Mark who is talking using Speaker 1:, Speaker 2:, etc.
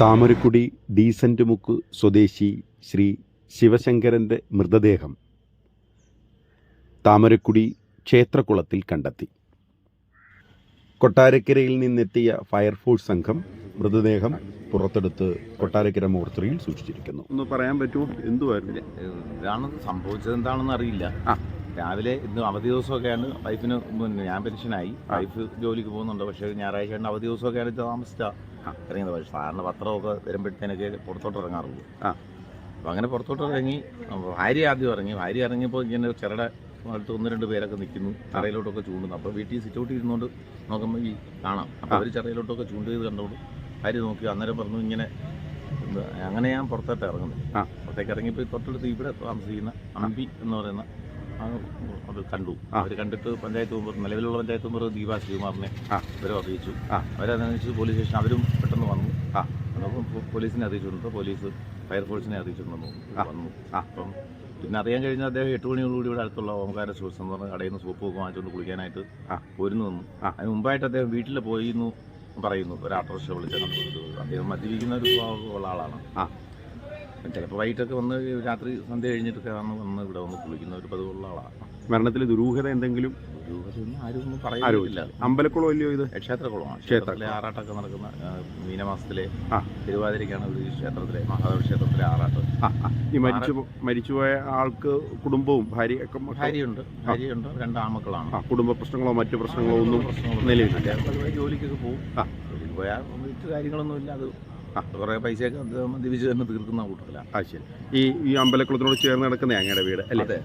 Speaker 1: Thamarakudy decent മുക്ക് സ്വദേശി ശ്രീ ശിവശങ്കരന്റെ മൃതദേഹം താമരക്കുടി ക്ഷേത്രകുളത്തിൽ കണ്ടെത്തി. കൊട്ടാരക്കരയിൽ നിന്നെത്തിയ ഫയർഫോഴ്സ് സംഘം മൃതദേഹം പുറത്തെടുത്ത് കൊട്ടാരക്കര മോർച്ചറിയിൽ സൂക്ഷിച്ചിരിക്കുന്നു. ഒന്ന് പറയാൻ പറ്റുമോ? എന്തുവായിരുന്നു?
Speaker 2: ഇതാണ് സംഭവിച്ചത് എന്താണെന്ന് അറിയില്ല.
Speaker 1: ആ.
Speaker 2: രാവിലെ ഇന്ന് അവധി ദിവസമൊക്കെയാണ് വൈഫിന് പിന്നെ ഞാൻ പെൻഷനായി. വൈഫ് ജോലിക്ക് പോകുന്നുണ്ട്. പക്ഷേ ഞായറാഴ്ച ആണ് അവധി ദിവസമൊക്കെയാണ് ഇത് താമസിച്ചാ
Speaker 1: ആ.
Speaker 2: ഇറങ്ങിയത് പക്ഷേ സാറിന് പത്രമൊക്കെ വരുമ്പോഴത്തേനൊക്കെ പുറത്തോട്ട് ഇറങ്ങാറുള്ളൂ.
Speaker 1: ആ.
Speaker 2: അപ്പോൾ അങ്ങനെ പുറത്തോട്ട് ഇറങ്ങി ഭാര്യ ആദ്യം ഇറങ്ങി. ഭാര്യ ഇറങ്ങിയപ്പോൾ ഇങ്ങനെ ചെറുട അടുത്ത് ഒന്ന് രണ്ട് പേരൊക്കെ നിൽക്കുന്നു. ചിറയിലോട്ടൊക്കെ ചൂണ്ടുന്നു. അപ്പോൾ വീട്ടിൽ സിറ്റൗട്ട് ഇരുന്നുകൊണ്ട് നോക്കുമ്പോൾ ഈ കാണാം. അപ്പോൾ അവർ ചിറയിലോട്ടൊക്കെ ചൂണ്ട് ചെയ്ത് കണ്ടോളൂ ഭാര്യ നോക്കി അന്നേരം പറഞ്ഞു ഇങ്ങനെ അങ്ങനെ ഞാൻ പുറത്തോട്ട് ഇറങ്ങുന്നത്.
Speaker 1: ആ.
Speaker 2: പുറത്തേക്ക് ഇറങ്ങിയപ്പോൾ തൊട്ടടുത്ത് ഇവിടെ താമസിക്കുന്ന അമ്പി എന്ന് പറയുന്ന അത് കണ്ടു. അവർ കണ്ടിട്ട് പഞ്ചായത്ത് മെമ്പർ നിലവിലുള്ള പഞ്ചായത്ത് മെമ്പർ ദീപാ ശ്രീകുമാറിനെ അവരെ അറിയിച്ചു. അവരതിനനുസരിച്ച് പോലീസ് സ്റ്റേഷൻ അവരും പെട്ടെന്ന് വന്നു.
Speaker 1: ആ.
Speaker 2: അപ്പം പോലീസിനെ അറിയിച്ചിട്ടുണ്ട്. പോലീസ് ഫയർഫോഴ്സിനെ അറിയിച്ചിട്ടുണ്ടെന്ന്. വന്നു. അപ്പം പിന്നെ അറിയാൻ കഴിഞ്ഞ അദ്ദേഹം എട്ട് മണിയോടുകൂടി ഇവിടെ അടുത്തുള്ള ഓംകാര സോഴ്സ് എന്ന് പറഞ്ഞ കടയിൽ നിന്ന് സോപ്പ് ഒക്കെ വാങ്ങിച്ചുകൊണ്ട് കുളിക്കാനായിട്ട്. പോരുന്നു വന്നു അതിന് മുമ്പായിട്ട് അദ്ദേഹം വീട്ടിൽ പോയിരുന്നു പറയുന്നു. ഒരു ഓട്ടോറിക്ഷ വിളിച്ച് അദ്ദേഹം മദ്യപിക്കുന്ന ഒരു ഉള്ള ആളാണ്.
Speaker 1: ആ.
Speaker 2: ചിലപ്പോൾ വൈകിട്ടൊക്കെ വന്ന് രാത്രി സന്ധ്യ കഴിഞ്ഞിട്ടൊക്കെ വന്ന് വന്ന് ഇവിടെ വന്ന് കുളിക്കുന്ന ഒരു പതിവുള്ള ആളാണ്.
Speaker 1: മരണത്തിൽ ദുരൂഹത എന്തെങ്കിലും
Speaker 2: ദുരൂഹതയൊന്നും ആരും ഒന്നും പറയാറില്ല
Speaker 1: അമ്പലക്കുളം അല്ലയോ ഇത്?
Speaker 2: ക്ഷേത്രക്കുളമാണ്. ക്ഷേത്രത്തിലെ ആറാട്ടൊക്കെ നടക്കുന്ന മീനമാസത്തിലെ
Speaker 1: തിരുവാതിരക്കാണ്
Speaker 2: തിരുവാതിരയ്ക്കാണ് ഈ ക്ഷേത്രത്തിലെ മഹാദേവ ക്ഷേത്രത്തിലെ ആറാട്ട്.
Speaker 1: ഈ മരിച്ചു മരിച്ചുപോയ ആൾക്ക് കുടുംബവും മക്കൾ-
Speaker 2: ഭാര്യയുണ്ട്. ഭാര്യയുണ്ട്. രണ്ട് ആമക്കളാണ്
Speaker 1: ആ കുടുംബ പ്രശ്നങ്ങളോ മറ്റു പ്രശ്നങ്ങളോ ഒന്നും നിലവിലില്ല.
Speaker 2: ജോലിക്കൊക്കെ പോകും. ജോലിക്ക് പോയാൽ മറ്റു കാര്യങ്ങളൊന്നും ഇല്ല. അത്
Speaker 1: ആ.
Speaker 2: കുറേ പൈസയൊക്കെ മദ്യപിച്ച് തന്നെ തീർക്കുന്ന കൂട്ടത്തിലാണ്
Speaker 1: ആ ശരി ഈ ഈ അമ്പലക്കുളത്തിനോട് ചേർന്ന് നടക്കുന്ന അങ്ങയുടെ വീട് അല്ലേ
Speaker 2: അതെ.